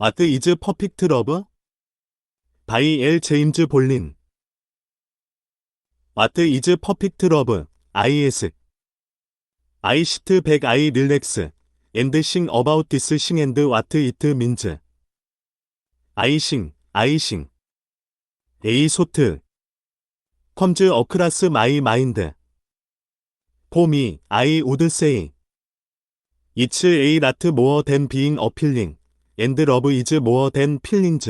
What is perfect love? 바이 엘 제임즈 볼린 What is perfect love? IS I sit back I relax and sing about this sing and what it means I sing, I sing A 소트 across my mind For me, I would say It's a lot more than being appealing and love is more than feelings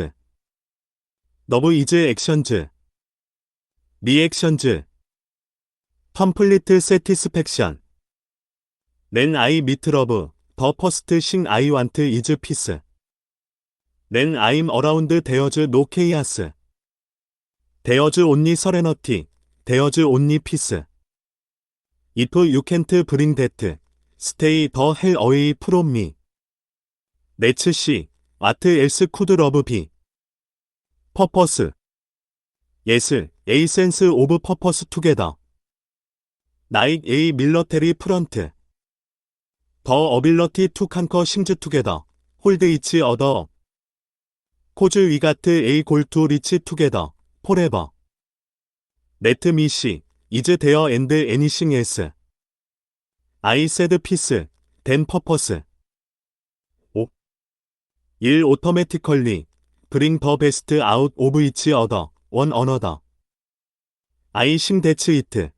Love is actions reactions complete satisfaction Then I meet love the first thing I want is peace Then I'm around there's no chaos There's only serenity There's only peace If you can't bring that Stay the hell away from me 네츠 C, 아트 S 쿠드 러브 비 퍼퍼스. 예슬, 에이센스 오브 퍼퍼스 투게더. 나잇 에이 밀러테리 프런트. 더 어빌러티 투 칸커 싱즈 투게더. 홀드 이치 어더. 코즈 위가트 에이 골투 리치 투게더. 포레버. 네트 미시, 이즈 데어 앤드 애니싱 에스. 아이 세드 피스, 댄 퍼퍼스. 1. Automatically bring the best out of each other, one another. I 심 대츠 이트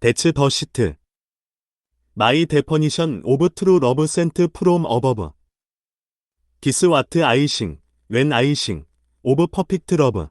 대츠 더 시트 마이 데퍼니션 오브 트루 러브 센트 프롬 어버브 기스 와트 아이싱 웬 아이싱 오브 퍼펙트 러브